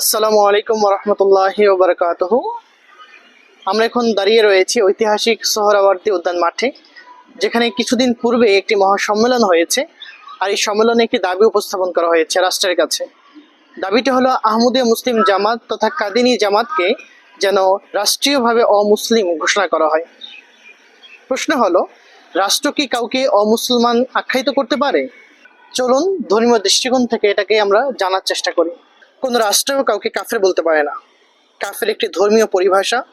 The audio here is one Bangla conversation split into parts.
আসসালামু আলাইকুম রহমতুল্লাহি ওবরকাতহ। আমরা এখন দাঁড়িয়ে রয়েছি ঐতিহাসিক সোহরাওয়ার্দী উদ্যান মাঠে, যেখানে কিছুদিন পূর্বে একটি মহাসম্মেলন হয়েছে আর এই সম্মেলনে একটি দাবি উপস্থাপন করা হয়েছে রাষ্ট্রের কাছে। দাবিটি হলো আহমদীয় মুসলিম জামাত তথা কাদিনী জামাতকে যেন রাষ্ট্রীয়ভাবে অমুসলিম ঘোষণা করা হয়। প্রশ্ন হলো, রাষ্ট্র কি কাউকে অমুসলমান আখ্যায়িত করতে পারে? চলুন ধর্মীয় দৃষ্টিকোণ থেকে এটাকে আমরা জানার চেষ্টা করি। কোন রাষ্ট্র কাউকে কাফের বলতে পারে না। কাফের একটি ধর্মীয় পরিভাষা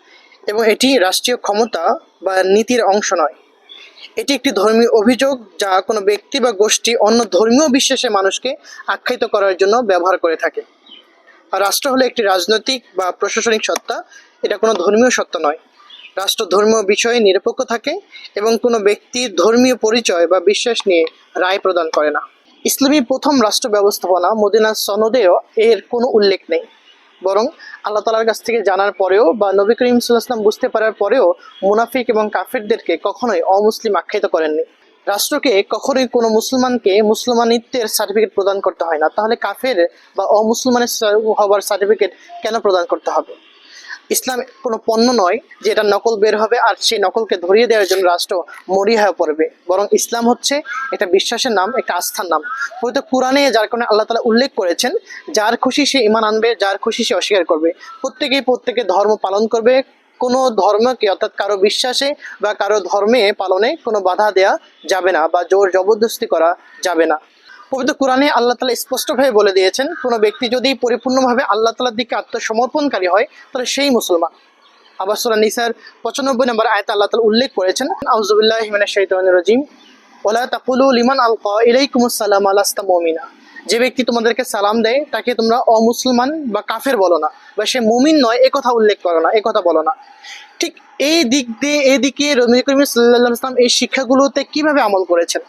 এবং এটি রাষ্ট্রীয় ক্ষমতা বা নীতির অংশ নয়। এটি একটি ধর্মীয় অভিযোগ যা কোনো ব্যক্তি বা গোষ্ঠী অন্য ধর্মীয় বিশ্বাসে মানুষকে আখ্যায়িত করার জন্য ব্যবহার করে থাকে। আর রাষ্ট্র হলো একটি রাজনৈতিক বা প্রশাসনিক সত্তা। এটা কোনো ধর্মীয় সত্তা নয়। রাষ্ট্র ধর্মীয় বিষয়ে নিরপেক্ষ থাকে এবং কোনো ব্যক্তির ধর্মীয় পরিচয় বা বিশ্বাস নিয়ে রায় প্রদান করে না। ইসলামী প্রথম রাষ্ট্র ব্যবস্থাপনা মদিনা সনদেও এর কোনো উল্লেখ নেই। বরং আল্লাহ তালার কাছ থেকে জানার পরেও বা নবী করিম সাল্লাহাম বুঝতে পারার পরেও মুনাফিক এবং কাফিরদেরকে কখনোই অমুসলিম আখ্যায়িত করেননি। রাষ্ট্রকে কখনোই কোনো মুসলমানকে মুসলমানিত্বের সার্টিফিকেট প্রদান করতে হয় না। তাহলে কাফের বা অমুসলমানের হবার সার্টিফিকেট কেন প্রদান করতে হবে? ইসলাম কোনো পণ্য নয় যে এটা নকল বের হবে আর সেই নকলকে ধরিয়ে দেওয়ার জন্য রাষ্ট্র মরিয়া পড়বে। বরং ইসলাম হচ্ছে একটা বিশ্বাসের নাম, একটা আস্থার নাম। হয়তো কোরআনে যার কারণে আল্লাহ তালা উল্লেখ করেছেন, যার খুশি সে ইমান আনবে, যার খুশি সে অস্বীকার করবে। প্রত্যেকেই প্রত্যেকে ধর্ম পালন করবে। কোনো ধর্মকে অর্থাৎ কারও বিশ্বাসে বা কারও ধর্মে পালনে কোনো বাধা দেয়া যাবে না বা জোর জবরদস্তি করা যাবে না। পবিত্র কোরআনে আল্লাহ তালা স্পষ্টভাবে বলে দিয়েছেন, কোনো ব্যক্তি যদি পরিপূর্ণভাবে আল্লাহ তালার দিকে আত্মসমর্পণকারী হয়, তাহলে সেই মুসলমান। আবার সুরা নিসার পঁচানব্বই নম্বর আয়তা আল্লাহ তালা উল্লেখ করেছেন আউজুবিল্লাহ হিমানা শৈতান রাজিম, ওলা তাকুলু আল ইলাইকুমুসাল্লাম আলাস্তা মমিনা। যে ব্যক্তি তোমাদেরকে সালাম দেয়, তাকে তোমরা অমুসলমান বা কাফের বলো না, বা সে মুমিন নয়, এ কথা উল্লেখ করো না, এ কথা বলো না। ঠিক এই দিক দিয়ে, এদিকে রবি করিম সাল্লাহ ইসলাম এই শিক্ষাগুলোতে কীভাবে আমল করেছেন?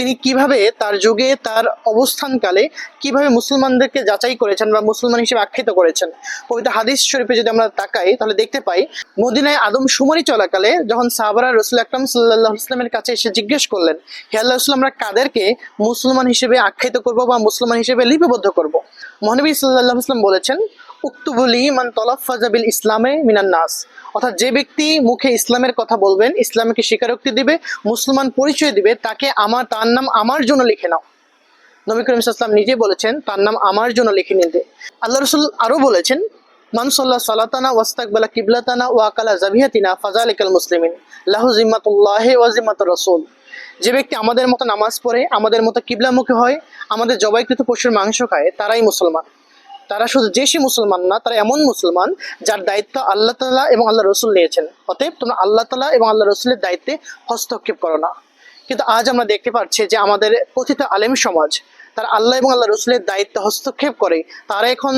তিনি কীভাবে তার যুগে, তার অবস্থানকালে কীভাবে মুসলমানদেরকে যাচাই করেছেন বা মুসলমান হিসেবে আখ্যায়িত করেছেন? পবিত্র হাদিস শরীফে যদি আমরা তাকাই, তাহলে দেখতে পাই, মদিনায় আদম সুমারি চলাকালে যখন সাহাবারা রসুল আকরাম সাল্লাহ ইসলামের কাছে এসে জিজ্ঞেস করলেন, হে আল্লাহ আমরা কাদেরকে মুসলমান হিসেবে আখ্যায়িত করব বা মুসলমান হিসেবে লিপিবদ্ধ করব? মহানবী সাল্লাহ ইসলাম বলেছেন উক্তুবুলি মান তলাফাজাবিল ইসলামে মিনান অর্থাৎ যে ব্যক্তি মুখে ইসলামের কথা বলবেন, ইসলামকে স্বীকারোক্তি দিবে, মুসলমান পরিচয় দিবে, তাকে আমার, তার নাম আমার জন্য লিখে নাও। নবী করিম ইসলাম নিজে বলেছেন, তার নাম আমার জন্য লিখে নিতে আল্লাহ রসুল আরও বলেছেন মানসল্লাহ সালাতানা ওয়াস্তাকবালা কিবলাতানা ওয়াকালা জাবিহাতিনা ফাজালিকাল মুসলিমিন, লাহু জিম্মাতুল্লাহ ওয়াজিমাত রসুল। যে ব্যক্তি আমাদের মতো নামাজ পড়ে, আমাদের মতো কিবলামুখী হয়, আমাদের জবাইকৃত পশুর মাংস খায়, তারাই মুসলমান। তারা শুধু সে মুসলমান না, তারা এমন মুসলমান যার দায়িত্ব আল্লাহ তালা এবং আল্লাহ রসুল নিয়েছেন। অতএব তোমরা আল্লাহ তালা এবং আল্লাহ রসুলের দায়িত্বে হস্তক্ষেপ করো না। কিন্তু আজ আমরা দেখতে পাচ্ছি যে আমাদের কথিত আলেম সমাজ, তারা আল্লাহ এবং আল্লাহ রসুলের দায়িত্বে হস্তক্ষেপ করে। তারা এখন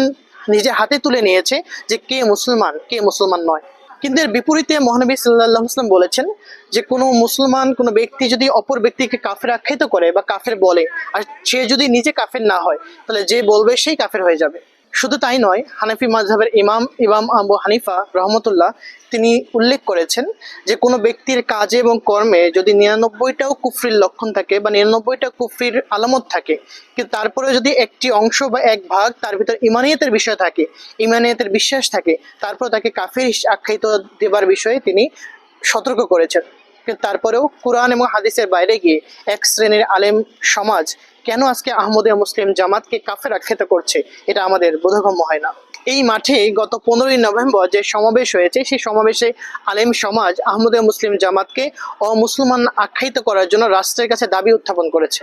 নিজে হাতে তুলে নিয়েছে যে কে মুসলমান কে মুসলমান নয়। কিন্তু এর বিপরীতে মহানবী সাল্লাহ ইসলাম বলেছেন যে কোনো মুসলমান, কোনো ব্যক্তি যদি অপর ব্যক্তিকে কাফের আখ্যায়িত করে বা কাফের বলে, আর সে যদি নিজে কাফের না হয়, তাহলে যে বলবে সেই কাফের হয়ে যাবে। শুধু তাই নয়, হানাফি মাঝহের ইমাম ইমাম আবু হানিফা রহমতুল্লাহ তিনি উল্লেখ করেছেন যে কোনো ব্যক্তির কাজে এবং কর্মে যদি নিরানব্বইটাও কুফরির লক্ষণ থাকে বা নিরানব্বইটা কুফরির আলামত থাকে, কিন্তু তারপরে যদি একটি অংশ বা এক ভাগ তার ভিতর ইমানিয়তের বিষয় থাকে, ইমানিয়তের বিশ্বাস থাকে তারপর তাকে কাফির আখ্যায়িত দেবার বিষয়ে তিনি সতর্ক করেছেন। কিন্তু তারপরেও কোরআন এবং হাদিসের বাইরে গিয়ে এক শ্রেণির আলেম সমাজ কেন আজকে আহমদিয়া মুসলিম জামাতকে কাফের আখ্যাত করছে? এটা আমাদের বোধগম্য হয় না। এই মাঠে গত পনেরোই নভেম্বর যে সমাবেশ হয়েছে, সেই সমাবেশে আলেম সমাজ আহমদিয়া মুসলিম জামাতকে অমুসলমান আখ্যায়িত করার জন্য রাষ্ট্রের কাছে দাবি উত্থাপন করেছে।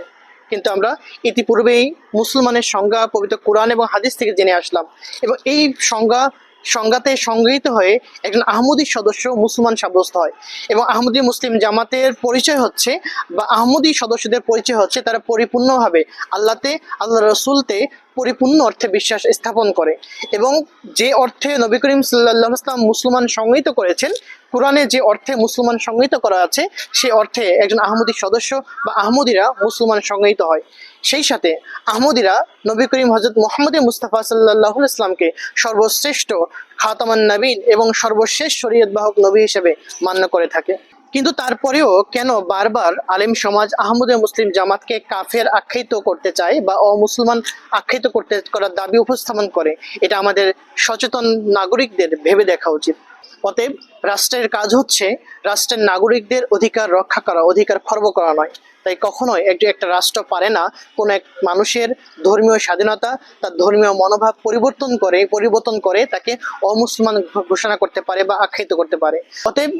কিন্তু আমরা ইতিপূর্বেই মুসলমানের সংজ্ঞা, পবিত্র কোরআন এবং হাদিস থেকে জেনে আসলাম। এবং এই সংজ্ঞা সংজ্ঞাতে সংগৃহীত হয়ে একজন আহমদী সদস্য মুসলমান সাব্যস্ত হয় এবং আহমদী মুসলিম জামাতের পরিচয় হচ্ছে বা আহমদী সদস্যদের পরিচয় হচ্ছে তারা পরিপূর্ণভাবে আল্লাহতে আল্লাহ রসুলতে পরিপূর্ণ অর্থে বিশ্বাস স্থাপন করে এবং যে অর্থে নবী করিম সাল্লাহ ইসলাম মুসলমান সংগৃহীত করেছেন কোরআনে যে অর্থে মুসলমান সংজ্ঞায়িত করা আছে, সে অর্থে একজন আহমদী সদস্য বা আহমদীরা মুসলমান সংজ্ঞায়িত হয়। সেই সাথে আহমদীরা নবী করিম হজরত মোহাম্মদ মুস্তাফা সাল্লাহ ইসলামকে সর্বশ্রেষ্ঠ খাতামান নবীন এবং সর্বশেষ শরীয়ত বাহক নবী হিসেবে মান্য করে থাকে। কিন্তু তারপরেও কেন বারবার আলেম সমাজ আহমদে মুসলিম জামাতকে কাফের আখ্যায়িত করতে চায় বা অমুসলমান আখ্যায়িত করতে করার দাবি উপস্থাপন করে? এটা আমাদের সচেতন নাগরিকদের ভেবে দেখা উচিত। অতএব রাষ্ট্রের কাজ হচ্ছে রাষ্ট্রের নাগরিকদের অধিকার রক্ষা করা, অধিকার খর্ব করা নয়। তাই কখনোই একটি, একটা রাষ্ট্র পারে না, কোন এক মানুষের ধর্মীয় স্বাধীনতা, তার ধর্মীয় মনোভাব পরিবর্তন করে পরিবর্তন করে তাকে অমুসলমান ঘোষণা করতে পারে বা আখ্যায়িত করতে পারে। অতএব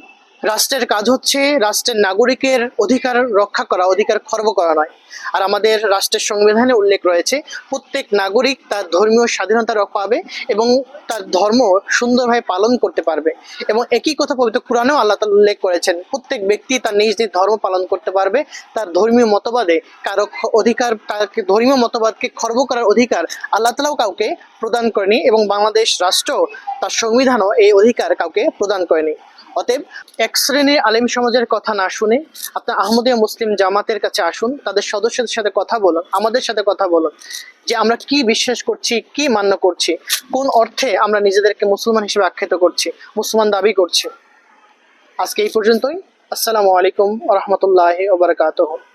রাষ্ট্রের কাজ হচ্ছে রাষ্ট্রের নাগরিকের অধিকার রক্ষা করা, অধিকার খর্ব করা নয়। আর আমাদের রাষ্ট্রের সংবিধানে উল্লেখ রয়েছে, প্রত্যেক নাগরিক তার ধর্মীয় স্বাধীনতা রক্ষা পাবে এবং তার ধর্ম সুন্দরভাবে পালন করতে পারবে। এবং একই কথা পবিত্র কোরআনেও আল্লাহ তাআলা উল্লেখ করেছেন, প্রত্যেক ব্যক্তি তার নিজ নিজ ধর্ম পালন করতে পারবে, তার ধর্মীয় মতবাদে কারও অধিকার, তাকে ধর্মীয় মতবাদকে খর্ব করার অধিকার আল্লাহ তালাও কাউকে প্রদান করেনি এবং বাংলাদেশ রাষ্ট্র তার সংবিধানও এই অধিকার কাউকে প্রদান করেনি। অতএব এক শ্রেণির আলেম সমাজের কথা না শুনে আপনার আহমদীয় মুসলিম জামাতের কাছে আসুন, তাদের সদস্যদের সাথে কথা বলুন, আমাদের সাথে কথা বলুন, যে আমরা কি বিশ্বাস করছি, কি মান্য করছি, কোন অর্থে আমরা নিজেদেরকে মুসলমান হিসেবে আখ্যাত করছি, মুসলমান দাবি করছি। আজকে এই পর্যন্তই। আসসালামু আলাইকুম রহমতুল্লাহ ওবরাকাতহ